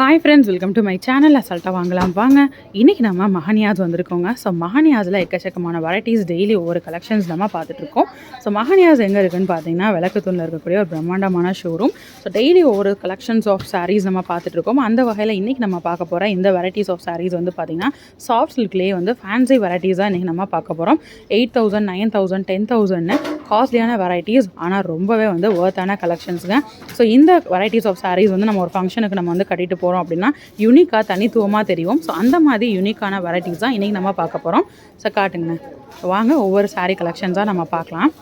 Hi friends welcome to my channel அசால்ட்டாக வாங்கலாம் வாங்க. இன்றைக்கி நம்ம மஹனியாஸ் வந்திருக்கோங்க. ஸோ மஹனியாஸில் எக்கச்சக்கமான வெரைட்டிஸ் டெய்லி ஒவ்வொரு கலெக்ஷன்ஸ் நம்ம பார்த்துட்ருக்கோம் ஸோ மஹனியாஸ் எங்கே இருக்குன்னு பார்த்தீங்கன்னா விளக்குத்தூணில் இருக்கக்கூடிய ஒரு பிரம்மாண்டமான ஷோரூம் ஸோ டெய்லி ஒவ்வொரு கலெக்ஷன்ஸ் ஆஃப் சாரீஸ் நம்ம பார்த்துட்ருக்கோம் அந்த வகையில் இன்றைக்கி நம்ம பார்க்க போகிற இந்த வெரைட்டிஸ் ஆஃப் சாரீஸ் வந்து பார்த்திங்கன்னா சாஃப்ட் சில்க்லேயே வந்து ஃபேன்சி வெரைட்டிஸாக இன்றைக்கி நம்ம பார்க்க போகிறோம் eight thousand nine thousand ten தௌசண்ட்னு காஸ்ட்லியான வெரைட்டிஸ் ஆனால் ரொம்பவே வந்து ஒர்த்தான கலெக்ஷன்ஸுங்க ஸோ இந்த வெரைட்டிஸ் ஆஃப் சாரீஸ் வந்து நம்ம ஒரு ஃபங்க்ஷனுக்கு நம்ம வந்து கட்டிட்டு போகிறோம் அப்படின்னா யூனிக்காக தனித்துவமாக தெரியும். ஸோ அந்த மாதிரி யூனிக்கான வெரைட்டிஸ் தான் இன்றைக்கி நம்ம பார்க்க போகிறோம் ஸோ காட்டுங்க வாங்க ஒவ்வொரு சாரீ கலெக்ஷன்ஸாக நம்ம பார்க்கலாம்.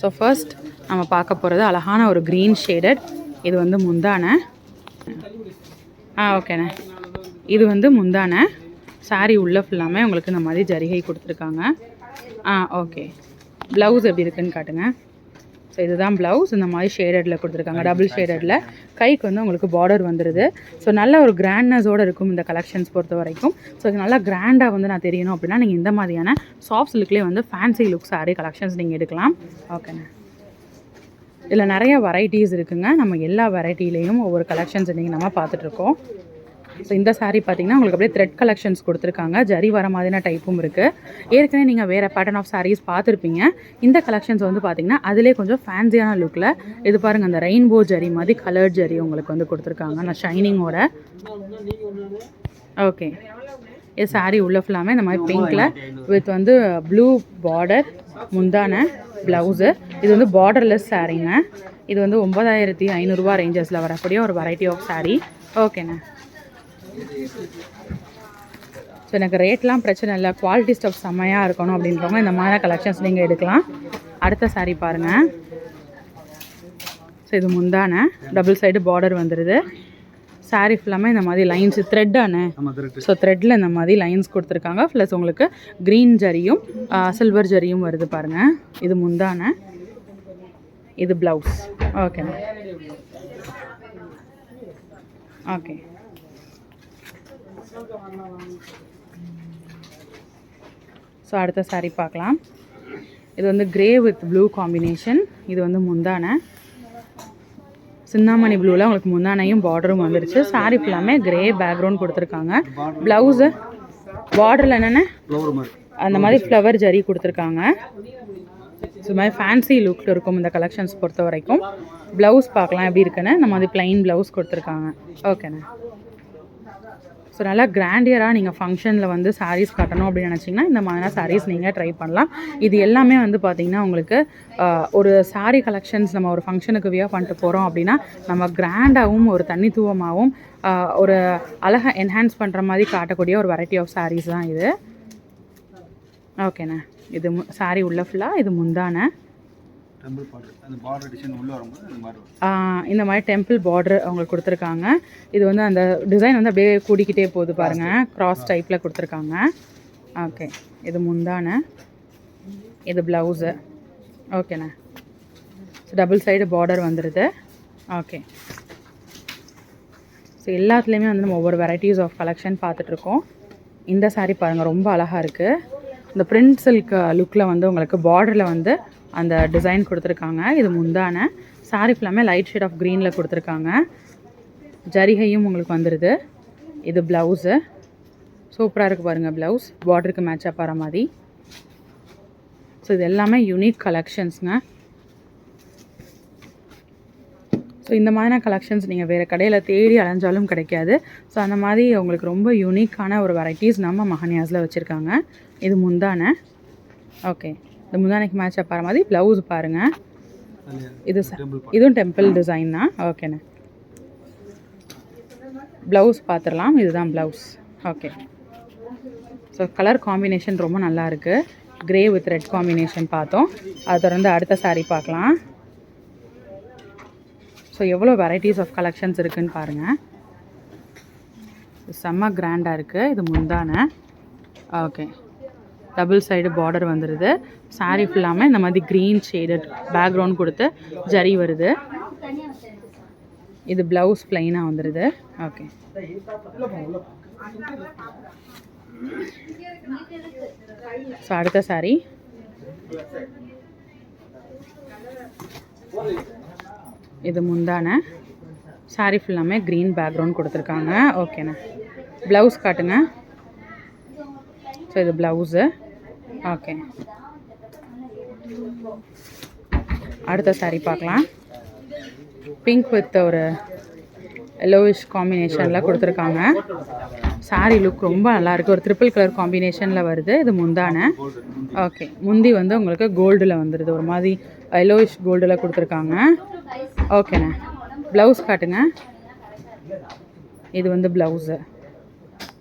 ஸோ ஃபர்ஸ்ட் நம்ம பார்க்க போகிறது அழகான ஒரு க்ரீன் ஷேடட் இது வந்து முந்தான. ஆ ஓகேண்ணே. இது வந்து முந்தான. saree உள்ள ஃபுல்லாமே உங்களுக்கு இந்த மாதிரி ஜரிகை கொடுத்துருக்காங்க. ஆ ஓகே ப்ளவுஸ் எப்படி இருக்குன்னு காட்டுங்க. ஸோ இதுதான் ப்ளவுஸ் இந்த மாதிரி ஷேடடில் கொடுத்துருக்காங்க. டபுள் ஷேடடில் கைக்கு வந்து உங்களுக்கு பார்டர் வந்துடுது ஸோ நல்ல ஒரு கிராண்ட்னஸோடு இருக்கும் இந்த கலெக்ஷன்ஸ் பொறுத்த வரைக்கும். ஸோ இது நல்லா கிராண்டாக வந்து நான் தெரியணும் அப்படின்னா நீங்கள் இந்த மாதிரியான சாஃப்ட் சில்க்லேயே வந்து ஃபேன்சி லுக் saree கலெக்ஷன்ஸ் நீங்கள் எடுக்கலாம். ஓகேண்ணே இதில் நிறைய வெரைட்டிஸ் இருக்குங்க. நம்ம எல்லா வெரைட்டிலையும் ஒவ்வொரு கலெக்ஷன்ஸ் இன்றைக்கி நம்ம பார்த்துட்ருக்கோம் ஸோ இந்த saree பார்த்தீங்கன்னா உங்களுக்கு அப்படியே த்ரெட் கலெக்ஷன்ஸ் கொடுத்துருக்காங்க. ஜரி வர மாதிரியான டைப்பும் இருக்குது ஏற்கனவே நீங்கள் வேறு பேட்டர்ன் ஆஃப் சாரீஸ் பார்த்துருப்பீங்க. இந்த கலெக்ஷன்ஸ் வந்து பார்த்தீங்கன்னா அதிலே கொஞ்சம் ஃபேன்சியான லுக்கில் இது பாருங்கள் அந்த ரெயின்போ ஜரி மாதிரி கலர் ஜரி உங்களுக்கு வந்து கொடுத்துருக்காங்க. நான் ஷைனிங்கோட ஓகே இது சாரீ உள்ள ஃபுல்லாமே இந்த மாதிரி பிங்க்கில் வித் வந்து ப்ளூ பார்டர் முந்தான ப்ளவுஸு இது வந்து பார்டர்லெஸ் சாரீங்க இது வந்து ஒம்பதாயிரத்தி ஐநூறுரூவா ரேஞ்சஸில் வரக்கூடிய ஒரு வெரைட்டி ஆஃப் சாரீ ஓகேண்ணே ஸோ எனக்கு ரேட்லாம் பிரச்சனை இல்லை. குவாலிட்டி ஸ்டஃப் செம்மையாக இருக்கணும் அப்படின்றவங்க இந்த மாதிரி கலெக்ஷன்ஸ் நீங்கள் எடுக்கலாம். அடுத்த saree பாருங்கள் ஸோ இது முந்தான. டபுள் சைடு பார்டர் வந்துடுது saree ஃபுல்லாமே இந்த மாதிரி லைன்ஸ் த்ரெட்டானே ஸோ த்ரெட்டில் இந்த மாதிரி லைன்ஸ் கொடுத்துருக்காங்க. ப்ளஸ் உங்களுக்கு க்ரீன் ஜரியும் சில்வர் ஜரியும் வருது பாருங்கள் இது முந்தான. இது ப்ளவுஸ் ஓகேண்ணா ஓகே ஸோ அடுத்த saree பார்க்கலாம். இது வந்து கிரே வித் ப்ளூ காம்பினேஷன் இது வந்து முந்தான. சிந்தாமணி ப்ளூவில் உங்களுக்கு முந்தானையும் பார்டரும் வந்துருச்சு. saree ஃபுல்லாமே கிரே பேக்ரவுண்ட் கொடுத்துருக்காங்க. ப்ளவுஸு பார்டரில் என்னென்ன? அந்த மாதிரி ஃப்ளவர் ஜரி கொடுத்துருக்காங்க. இது மாதிரி ஃபேன்சி லுக்கில் இருக்கும் இந்த கலெக்ஷன்ஸ் பொறுத்த வரைக்கும். ப்ளவுஸ் பார்க்கலாம் எப்படி இருக்குன்னு. இந்த மாதிரி ப்ளைன் ப்ளவுஸ் கொடுத்துருக்காங்க. ஓகேண்ணே ஸோ நல்லா கிராண்டியராக நீங்கள் ஃபங்க்ஷனில் வந்து சாரீஸ் கட்டணும் அப்படின்னு நினச்சிங்கன்னா இந்த மாதிரியான சாரீஸ் நீங்கள் ட்ரை பண்ணலாம். இது எல்லாமே வந்து பார்த்திங்கன்னா உங்களுக்கு ஒரு சாரீ கலெக்ஷன்ஸ் நம்ம ஒரு ஃபங்க்ஷனுக்கு வியர் பண்ணிட்டு போகிறோம் அப்படின்னா நம்ம கிராண்டாகவும் ஒரு தனித்துவமாகவும் ஒரு அழகாக என்ஹான்ஸ் பண்ணுற மாதிரி காட்டக்கூடிய ஒரு வெரைட்டி ஆஃப் சாரீஸ் தான் இது. ஓகேண்ணே இது மு உள்ள ஃபுல்லாக இது முந்தானே. டெம்பிள் பார்டர் அந்த பார்டர் டிசைன் உள்ள வரும்போது அந்த மாதிரி வரும். ஆஹ் இந்த மாதிரி டெம்பிள் பார்டர் அவங்களுக்கு கொடுத்துருக்காங்க. இது வந்து அந்த டிசைன் வந்து அப்படியே கூடிக்கிட்டே போகுது பாருங்கள் கிராஸ் டைப்பில் கொடுத்துருக்காங்க. ஓகே இது முந்தான. இது ப்ளவுஸு ஓகேண்ணே டபுள் சைடு பார்டர் வந்துடுது ஓகே ஸோ எல்லாத்துலேயுமே வந்து நம்ம ஒவ்வொரு வெரைட்டிஸ் ஆஃப் கலெக்ஷன் பார்த்துட்ருக்கோம் இந்த saree பாருங்கள் ரொம்ப அழகாக இருக்குது இந்த பிரிண்ட் சில்க் லுக்கில் வந்து உங்களுக்கு பார்டரில் வந்து அந்த டிசைன் கொடுத்துருக்காங்க. இது முந்தான. சாரி ஃபுல்லாமே லைட் ஷேட் ஆஃப் க்ரீனில் கொடுத்துருக்காங்க. ஜரிகையும் உங்களுக்கு வந்துடுது இது ப்ளவுஸு சூப்பராக இருக்குது பாருங்கள் ப்ளவுஸ் பார்டருக்கு மேட்ச் ஆகிற மாதிரி. ஸோ இது எல்லாமே யூனிக் கலெக்ஷன்ஸுங்க ஸோ இந்த மாதிரியான கலெக்ஷன்ஸ் நீங்கள் வேறு கடையில் தேடி அலைஞ்சாலும் கிடைக்காது. ஸோ அந்த மாதிரி உங்களுக்கு ரொம்ப யூனிக்கான ஒரு வெரைட்டிஸ் நம்ம மஹனியாஸில் வச்சுருக்காங்க. இது முந்தான. ஓகே இந்த முந்தானைக்கு மேட்ச் ஆகிற மாதிரி ப்ளவுஸ் பாருங்கள் இது இதுவும் டெம்பிள் டிசைன் தான். ஓகேண்ணே ப்ளவுஸ் பார்த்துடலாம் இதுதான் blouse okay so colour combination ரொம்ப நல்லா இருக்குது கிரே வித் ரெட் காம்பினேஷன் பார்த்தோம். அதை தொடர்ந்து அடுத்த saree பார்க்கலாம். ஸோ எவ்வளோ வெரைட்டிஸ் ஆஃப் கலெக்ஷன்ஸ் இருக்குன்னு பாருங்கள் செம்ம கிராண்டாக இருக்குது இது முந்தான. ஓகே டபுள் சைடு பார்டர் வந்துடுது saree ஃபுல்லாமே இந்த மாதிரி க்ரீன் ஷேடட் பேக்ரவுண்ட் கொடுத்து ஜரி வருது. இது ப்ளவுஸ் ப்ளைனாக வந்துடுது ஓகே ஸோ அடுத்த சாரீ இது முந்தான. சாரி ஃபுல்லாமே க்ரீன் பேக்ரவுண்ட் கொடுத்துருக்காங்க. ஓகேண்ணா ப்ளவுஸ் காட்டுங்க. ஸோ இது ப்ளவுஸு ஓகே அடுத்த சாரீ பார்க்கலாம். பிங்க் வித் ஒரு எல்லோவிஷ் காம்பினேஷனில் கொடுத்துருக்காங்க. Saree லுக் ரொம்ப நல்லாயிருக்கு ஒரு ட்ரிப்பிள் கலர் காம்பினேஷனில் வருது. இது முந்தான. ஓகே முந்தி வந்து உங்களுக்கு கோல்டில் வந்துடுது ஒரு மாதிரி எல்லோவிஷ் கோல்டில் கொடுத்துருக்காங்க. ஓகேண்ணே ப்ளவுஸ் காட்டுங்க. இது வந்து ப்ளவுஸு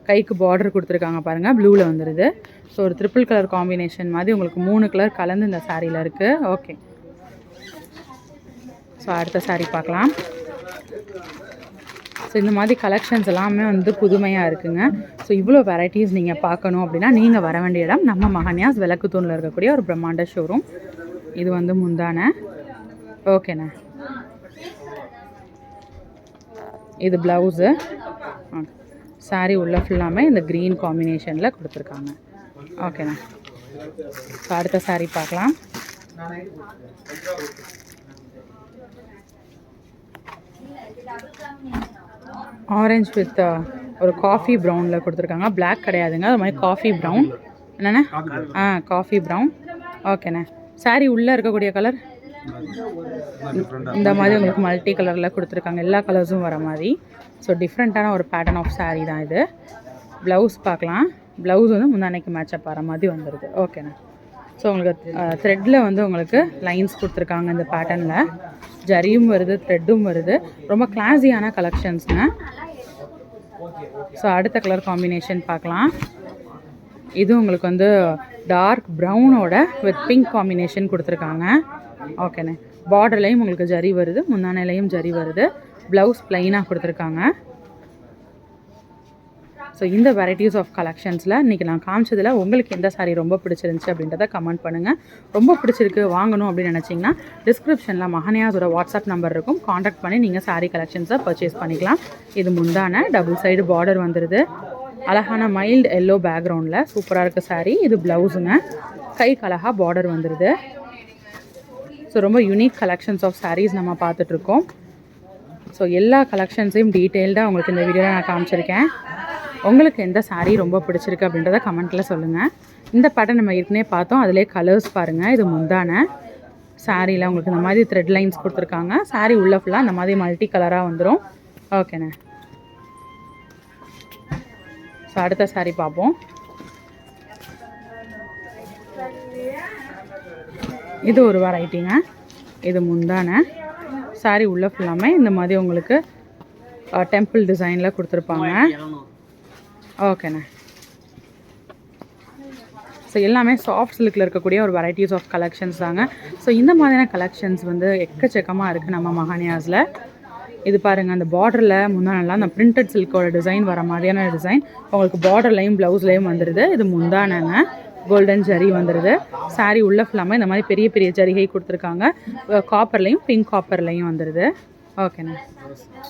கைக்கு பார்டர் கொடுத்துருக்காங்க பாருங்கள் ப்ளூவில் வந்துடுது ஸோ ஒரு ட்ரிபிள் கலர் காம்பினேஷன் மாதிரி உங்களுக்கு மூணு கலர் கலந்து இந்த சாரியில் இருக்குது ஓகே ஸோ அடுத்த saree பார்க்கலாம். ஸோ இந்த மாதிரி கலெக்ஷன்ஸ் எல்லாமே வந்து புதுமையாக இருக்குங்க. ஸோ இவ்வளோ வெரைட்டிஸ் நீங்கள் பார்க்கணும் அப்படின்னா நீங்கள் வர வேண்டிய இடம் நம்ம மகன்யாஸ் விளக்கு தூணில் இருக்கக்கூடிய ஒரு பிரம்மாண்ட ஷோரூம் இது வந்து முந்தானே. ஓகேண்ணே இது ப்ளவுஸு saree உள்ள ஃபுல்லாமே இந்த க்ரீன் காம்பினேஷனில் கொடுத்துருக்காங்க. ஓகேண்ணா ஸோ அடுத்த saree பார்க்கலாம். ஆரஞ்சு வித் ஒரு காஃபி ப்ரௌனில் கொடுத்துருக்காங்க. Black கிடையாதுங்க. அது மாதிரி காஃபி ப்ரௌன் என்னண்ணே? ஆ காஃபி ப்ரௌன் ஓகேண்ணே saree உள்ளே இருக்கக்கூடிய கலர் இந்த மாதிரி உங்களுக்கு மல்டி கலரில் கொடுத்துருக்காங்க. எல்லா கலர்ஸும் வர மாதிரி. ஸோ டிஃப்ரெண்ட்டான ஒரு பேட்டர்ன் ஆஃப் சாரீ தான் இது. ப்ளவுஸ் பார்க்கலாம். ப்ளவுஸ் வந்து முந்தானைக்கு மேட்சப் வர மாதிரி வந்துடுது ஓகேண்ணா ஸோ உங்களுக்கு த்ரெட்டில் வந்து உங்களுக்கு லைன்ஸ் கொடுத்துருக்காங்க இந்த பேட்டர்னில் ஜரியும் வருது த்ரெட்டும் வருது. ரொம்ப கிளாஸியான கலெக்ஷன்ஸுங்க ஸோ அடுத்த கலர் காம்பினேஷன் பார்க்கலாம். இது உங்களுக்கு வந்து டார்க் ப்ரௌனோட வித் பிங்க் காம்பினேஷன் கொடுத்துருக்காங்க. ஓகேண்ணே. பார்டர்லையும் உங்களுக்கு ஜரி வருது முந்தானையிலையும் ஜரி வருது. ப்ளவுஸ் ப்ளைனாக கொடுத்துருக்காங்க. ஸோ இந்த வெரைட்டிஸ் ஆஃப் கலெக்ஷன்ஸில் இன்றைக்கி நான் காமிச்சதில் உங்களுக்கு எந்த saree ரொம்ப பிடிச்சிருந்துச்சி அப்படின்றத கமெண்ட் பண்ணுங்கள் ரொம்ப பிடிச்சிருக்கு வாங்கணும் அப்படின்னு நினச்சிங்கன்னா டிஸ்கிரிப்ஷனில் மகனியாஸோட வாட்ஸ்அப் நம்பர் இருக்கும். காண்டாக்ட் பண்ணி நீங்கள் சாரீ கலெக்ஷன்ஸை பர்ச்சேஸ் பண்ணிக்கலாம். இது முந்தான டபுள் சைடு பார்டர் வந்துடுது அழகான மைல்டு எல்லோ பேக்ரவுண்டில் சூப்பராக இருக்க சாரீ இது ப்ளவுஸுங்க கைக்கு அழகாக பார்டர் வந்துடுது ஸோ ரொம்ப யூனிக் கலெக்ஷன்ஸ் ஆஃப் சாரீஸ் நம்ம பார்த்துட்ருக்கோம். ஸோ எல்லா கலெக்ஷன்ஸையும் டீட்டெயில்டாக உங்களுக்கு இந்த வீடியோவில் நான் காமிச்சிருக்கேன். உங்களுக்கு எந்த சாரீ ரொம்ப பிடிச்சிருக்கு அப்படின்றத கமெண்ட்டில் சொல்லுங்கள் இந்த பேட்டர்ன் நம்ம ஏற்கனவே பார்த்தோம். அதிலே கலர்ஸ் பாருங்கள் இது முந்தான சாரியில் உங்களுக்கு இந்த மாதிரி த்ரெட் லைன்ஸ் கொடுத்துருக்காங்க. சாரீ உள்ள ஃபுல்லாக இந்த மாதிரி மல்டி கலராக வந்துடும் ஓகேண்ணே ஸோ அடுத்த சாரீ பார்ப்போம். இது ஒரு வெரைட்டிங்க இது முந்தான. சாரி உள்ள ஃபுல்லாமே இந்த மாதிரி உங்களுக்கு டெம்பிள் டிசைனில் கொடுத்துருப்பாங்க. ஓகேண்ணே ஸோ எல்லாமே சாஃப்ட் சில்கில் இருக்கக்கூடிய ஒரு வெரைட்டிஸ் ஆஃப் கலெக்ஷன்ஸ் தாங்க. ஸோ இந்த மாதிரியான கலெக்ஷன்ஸ் வந்து எக்கச்சக்கமாக இருக்குது நம்ம மகானியாஸில் இது பாருங்கள் அந்த பார்டரில் முந்தானெல்லாம் அந்த பிரிண்டட் சில்கோட டிசைன் வர மாதிரியான டிசைன் உங்களுக்கு பார்டர்லையும் ப்ளவுஸ்லையும் வந்துடுது இது முந்தானங்க. கோல்டன் ஜரி வந்துடுது சாரி உள்ள ஃபுல்லாமல் இந்த மாதிரி பெரிய பெரிய ஜரிகை கொடுத்துருக்காங்க. காப்பர்லையும் பிங்க் காப்பர்லையும் வந்துடுது ஓகேண்ணா.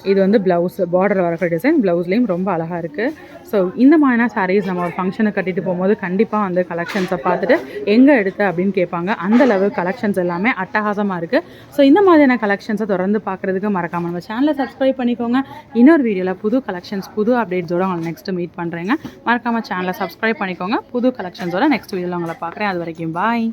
இது வந்து ப்ளவுஸ் பார்டர் வரக்கூடிய டிசைன் ப்ளவுஸ்லேயும் ரொம்ப அழகாக இருக்குது ஸோ இந்த மாதிரினா சாரீஸ் நம்ம ஒரு ஃபங்க்ஷனை கட்டிட்டு போகும்போது கண்டிப்பாக வந்து கலெக்ஷன்ஸை பார்த்துட்டு எங்கே எடுத்த அப்படின்னு கேட்பாங்க. அந்த லெவல் கலெக்ஷன்ஸ் எல்லாமே அட்டகாசமாக இருக்குது ஸோ இந்த மாதிரியான கலெக்ஷன்ஸை தொடர்ந்து பார்க்குறதுக்கு மறக்காம நம்ம சேனலை சப்ஸ்கிரைப் பண்ணிக்கோங்க. இன்னொரு வீடியோவில் புது கலெக்ஷன்ஸ் புது அப்டேட்ஸோட உங்களை நெக்ஸ்ட் மீட் பண்ணுறேங்க மறக்காமல் சேனலை சப்ஸ்கிரைப் பண்ணிக்கோங்க. புது கலெக்ஷன்ஸோட நெக்ஸ்ட் வீடியோவில் உங்களை பார்க்குறேன். அது வரைக்கும் பாய்